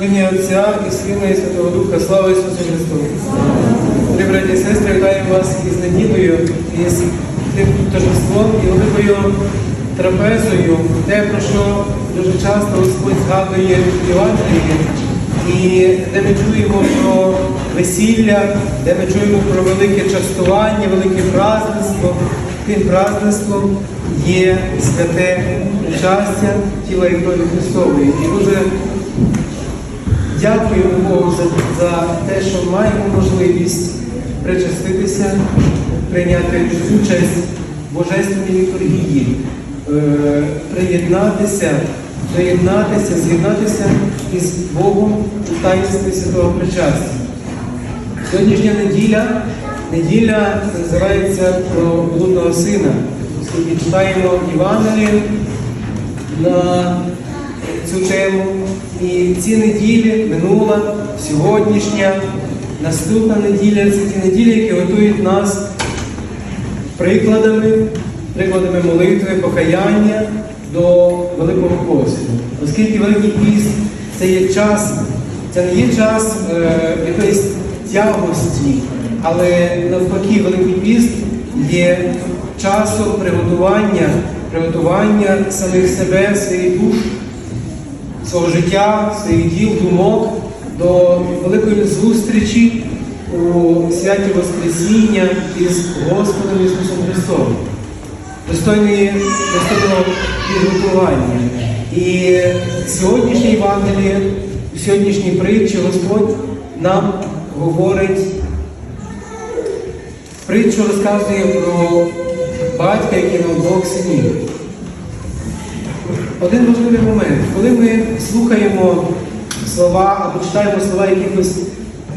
В ім'я Отця і Сина і Святого Духа, слава Ісусу Христу! Дорогі браті і сестри, вітаю вас із неділею, із тим торжеством і великою трапезою, те, про що дуже часто Господь згадує в Євангелії, і де ми чуємо про весілля, де ми чуємо про велике частування, велике праздництво. Тим праздництвом є святе щастя тіла і крові Христової. І дуже Дякуємо Богу за, за те, що маємо можливість причаститися, прийняти участь в Божественній літургії, е, приєднатися, доєднатися, з'єднатися із Богом у таїнстві святого причастя. Сьогоднішня неділя, неділя називається про блудного сина. Оскільки читаємо Євангеліє на цю тему. І ці неділі, минула, сьогоднішня, наступна неділя це ті неділі, які готують нас прикладами, прикладами молитви, покаяння до Великого посту. Оскільки Великий піст це є час, це не є час е, якоїсь тягості, але навпаки, Великий піст є часом приготування, приготування самих себе, своїх душ свого життя, своїх діл, думок до великої зустрічі у святі Воскресіння із Господом Ісусом Христом, достойної достойного підготування. І сьогоднішнє Євангеліє, у сьогоднішній притчі Господь нам говорить, притчу розказує про батька, який мав двох синів. Один важливий момент, коли ми слухаємо слова або читаємо слова якихось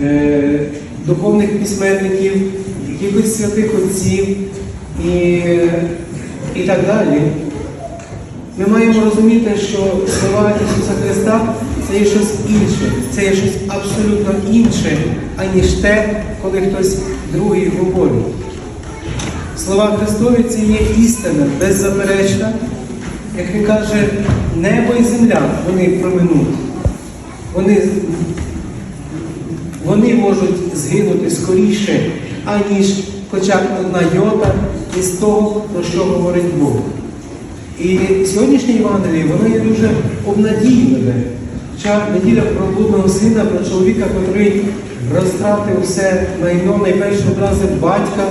е, духовних письменників, якихось святих отців і, і так далі, ми маємо розуміти, що слова Ісуса Христа це є щось інше, це є щось абсолютно інше, аніж те, коли хтось другий говорить. Слова Христові це є істина, беззаперечна. Як він каже, небо і земля вони проминуть. Вони, вони можуть згинути скоріше, аніж хоча б одна йота із того, про що говорить Бог. І сьогоднішнє Євангеліє, воно є дуже обнадійливе. Хоча неділя про блудного сина, про чоловіка, який розтратив все майно, найперше образив батька,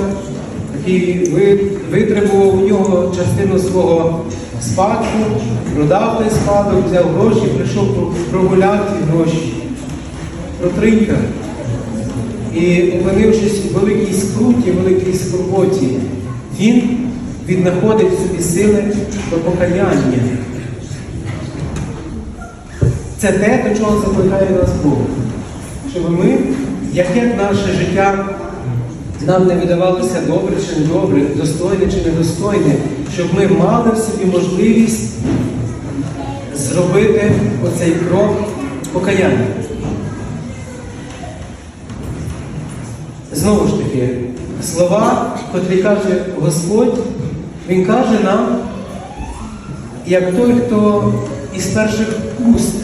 який ви- витребував у нього частину свого спадку, продав той спадок, взяв гроші, прийшов про- прогуляв ті гроші, протринькав. І опинившись у великій скруті, великій скорботі, він віднаходить в собі сили до покаяння. Це те, до чого закликає нас Бог. Щоб ми, яке наше життя нам не видавалося добре чи недобре, достойне чи недостойне, щоб ми мали в собі можливість зробити оцей крок покаяння. Знову ж таки, слова, котрі каже Господь, Він каже нам, як той, хто із перших уст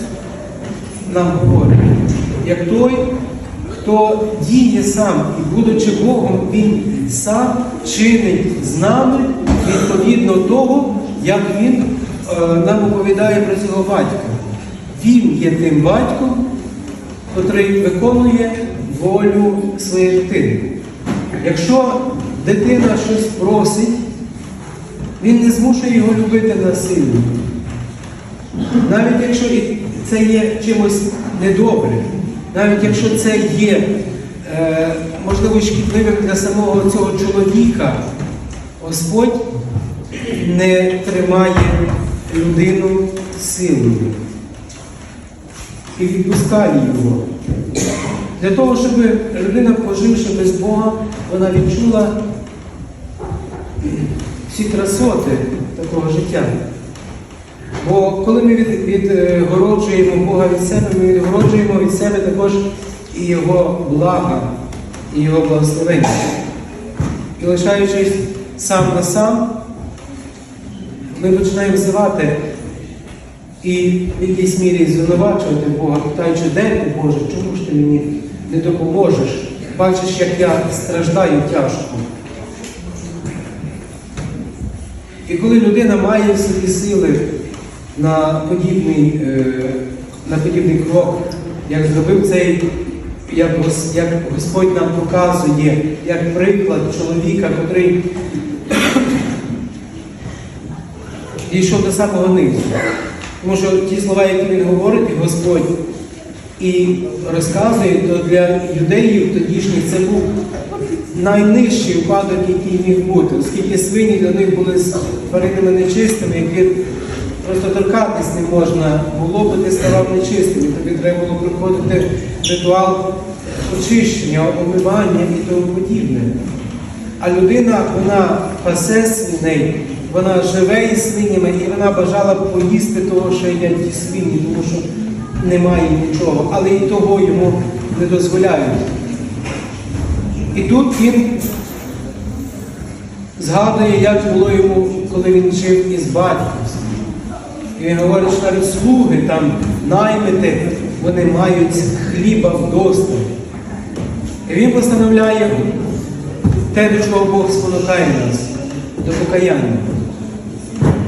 нам говорить, як той, хто діє сам і, будучи Богом, Він сам чинить з нами відповідно того, як Він е, нам оповідає про цього батька. Він є тим батьком, котрий виконує волю своєї дитини. Якщо дитина щось просить, він не змушує його любити насильно. Навіть якщо це є чимось недобрим, навіть якщо це є, е, можливо, шкідливим для самого цього чоловіка, Господь не тримає людину силою і відпускає його. Для того, щоб людина, поживши без Бога, вона відчула всі красоти такого життя. Бо коли ми від- відгороджуємо Бога від себе, ми відгороджуємо від себе також і Його блага, і Його благословення. І лишаючись сам на сам, ми починаємо взивати і в якійсь мірі звинувачувати Бога, питаючи, де ти Боже, чому ж ти мені не допоможеш? Бачиш, як я страждаю тяжко. І коли людина має в собі сили на подібний, е, на подібний крок, як зробив цей, як, як Господь нам показує, як приклад чоловіка, котрий дійшов до самого низу. Тому що ті слова, які він говорить, Господь і розказує, то для юдеїв тодішніх це був найнижчий випадок, який міг бути, оскільки свині для них були тваринами нечистими, які просто торкатись не можна було, бо ти ставав нечистим. І Тобі треба було проходити ритуал очищення, омивання і тому подібне. А людина, вона пасе свиней, вона живе із свинями, і вона бажала б поїсти того, що їдять ті свині, тому що немає нічого, але і того йому не дозволяють. І тут він згадує, як було йому, коли він жив із батьком. І він говорить, що навіть слуги там наймити, вони мають хліба вдосталь. І він постановляє те, до чого Бог спонукає нас, до покаяння.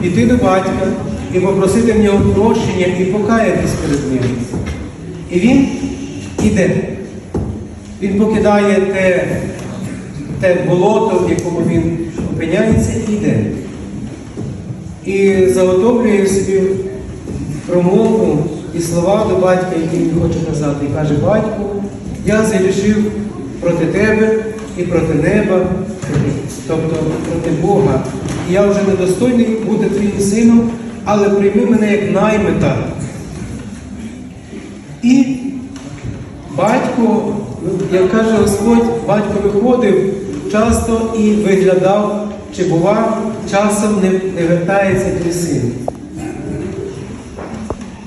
Піти до батька і попросити в нього прощення і покаятись перед ним. І він іде. Він покидає те, те болото, в якому він опиняється, і йде. І заготовлює собі промову і слова до батька, які він хоче казати. І каже, батьку, я зарішив проти тебе і проти неба, тобто проти Бога. І я вже недостойний бути твоїм сином, але прийми мене як наймита. І батько, як каже Господь, батько виходив часто і виглядав, чи бува, часом не, не вертається твій син.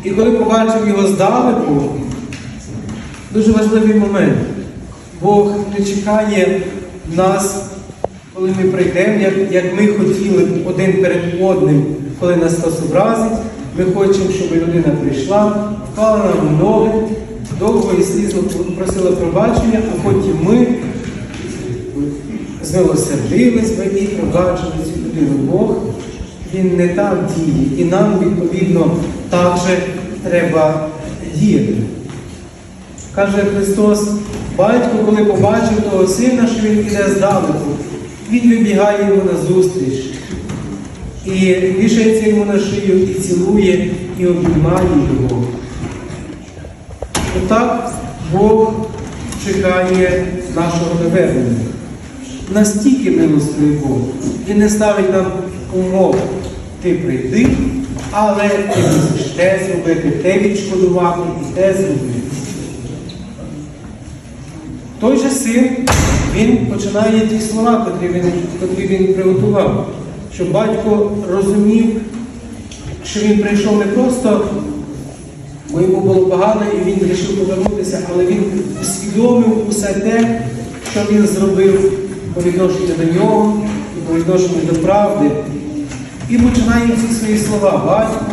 І коли побачив його здалеку, дуже важливий момент. Бог не чекає нас, коли ми прийдемо, як, як ми хотіли один перед одним, коли нас хтось образить. Ми хочемо, щоб людина прийшла, впала нам ноги, довго і слізно просила пробачення, а потім ми змилосердились би і пробачили цю людину. Бог, він не так діє. І нам, відповідно, так же треба діяти. Каже Христос, батько, коли побачив того сина, що він іде здалеку, він вибігає йому на зустріч. І вішається йому на шию, і цілує, і обіймає його. Отак Бог чекає нашого навернення. Настільки милостивий Бог. Він не ставить нам умов. Ти прийди, але ти мусиш те зробити, те відшкодувати і те зробити. Той же син, він починає ті слова, котрі він, котрі він приготував, щоб батько розумів, що він прийшов не просто, бо йому було погано, і він вирішив повернутися, але він усвідомив усе те, що він зробив по відношенню до нього і по відношенню до правди. І починає ці свої слова. Батько,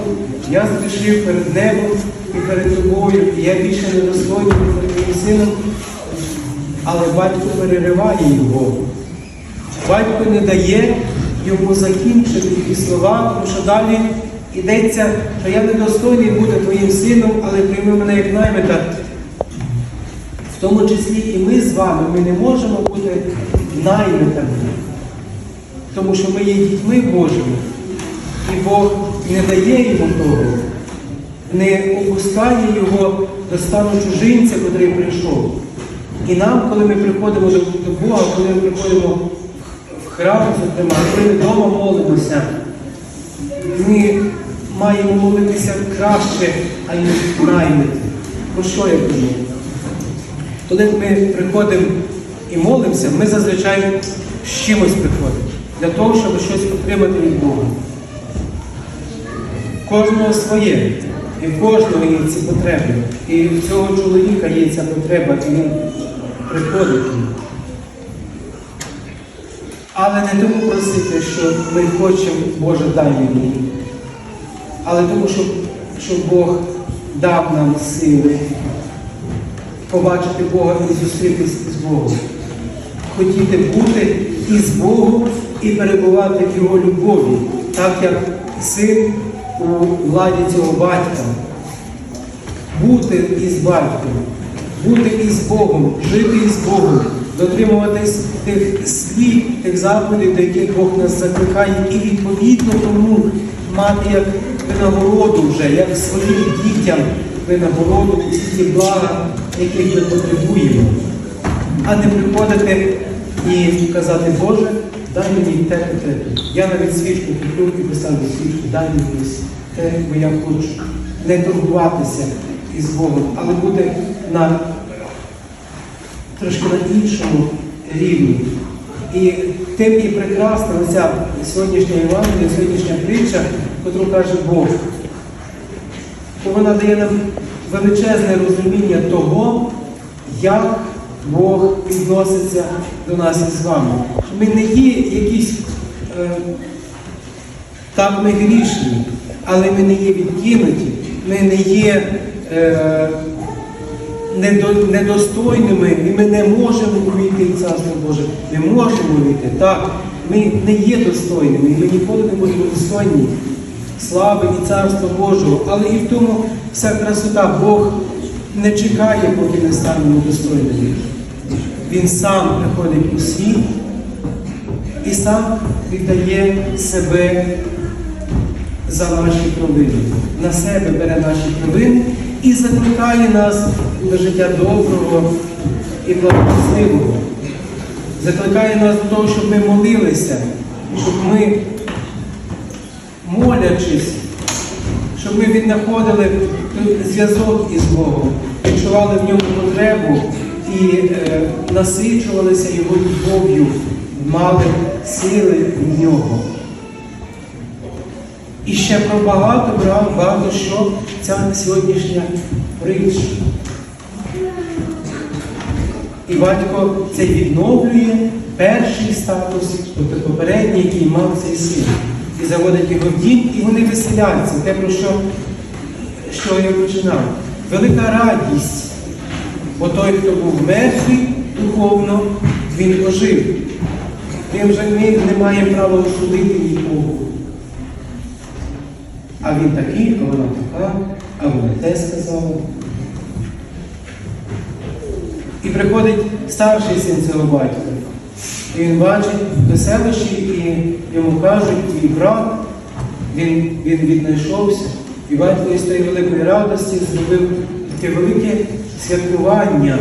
я згрішив перед небом і перед тобою, і я більше не достойний перед твоїм сином. Але батько перериває його. Батько не дає йому закінчити ті слова, тому що далі йдеться, що я недостойний бути твоїм сином, але прийми мене як наймита. Тому числі і ми з вами, ми не можемо бути наймитами, тому що ми є дітьми Божими. І Бог не дає йому того, не опускає його до стану чужинця, котрий прийшов. І нам, коли ми приходимо до Бога, коли ми приходимо в храм, зокрема, коли ми вдома молимося, ми маємо молитися краще, аніж наймити. Про що я кажу? Коли ми приходимо і молимося, ми зазвичай з чимось приходимо для того, щоб щось отримати від Бога. Кожного своє. І в кожного є ці потреби. І в цього чоловіка є ця потреба, і він приходить. Але не тому просити, що ми хочемо, Боже, дай мені. Але тому, що щоб Бог дав нам сили побачити Бога і зустрітись з Богом. Хотіти бути із Богом і перебувати в Його любові, так як син у владі цього батька. Бути із батьком, бути із Богом, жити із Богом, дотримуватись тих слів, тих заходів, до яких Бог нас закликає, і відповідно тому мати як винагороду вже, як своїм дітям винагороду усі ті блага, яких ми потребуємо. А не приходити і казати, Боже, дай мені те, те. Я навіть свічку куплю і поставлю свічку, дай мені те, бо я хочу не торгуватися із Богом, але бути на трошки на іншому рівні. І тим і прекрасна оця сьогоднішня Євангелія, сьогоднішня притча, яку каже Бог. Бо вона дає нам величезне розуміння того, як Бог відноситься до нас із вами. Ми не є якісь, е, так ми грішні, але ми не є відкинуті, ми не є е, недо- недостойними, і ми не можемо увійти в Царство Боже. Ми можемо увійти, так. Ми не є достойними, і ми ніколи не будемо достойні слави і царства Божого. Але і в тому вся красота Бог не чекає, поки ми станемо достойними. Він сам приходить у світ і сам віддає себе за наші провини. На себе бере наші провини і закликає нас до життя доброго і благословного. Закликає нас до того, щоб ми молилися, щоб ми молячись, щоб ми віднаходили зв'язок із Богом, відчували в ньому потребу і е, насичувалися Його любов'ю, мали сили в нього. І ще про багато, багато, що ця сьогоднішня притча. І батько це відновлює перший статус, тобто попередній, який мав цей син. І заводить його в дім, і вони веселяться. Те, про що, що я починав. Велика радість. Бо той, хто був мертвий духовно, він ожив. Ми вже ми не маємо права осудити нікого. А він такий, а вона така, а вона те сказала. І приходить старший син цього батька. Він бачить веселощі, і йому кажуть, твій брат, він, він віднайшовся. І батько із тої великої радості зробив таке велике святкування.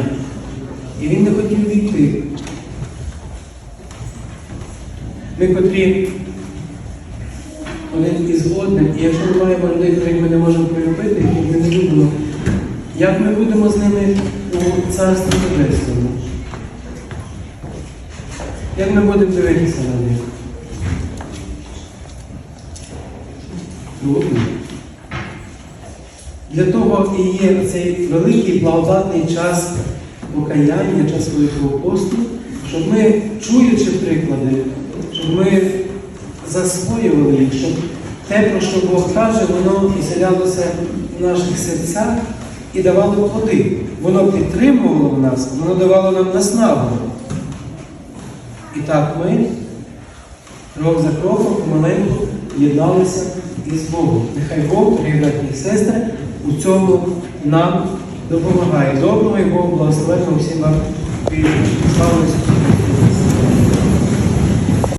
І він не хотів війти. Ми, котрі один із одним, і якщо ми маємо людей, яких ми не можемо полюбити, ми не любимо, як ми будемо з ними у царстві небесному? Як ми будемо дивитися на них? Для того і є цей великий благодатний час покаяння, час Великого посту, щоб ми, чуючи приклади, щоб ми засвоювали їх, щоб те, про що Бог каже, воно поселялося в наших серцях і давало плоди. Воно підтримувало нас, воно давало нам наснагу. І так ми крок за кроком помаленьку єдналися із Богом. Нехай Бог, дорогі і сестри, у цьому нам допомагає. Доброго і Богу благословенного всім вам. Слава Ісусу!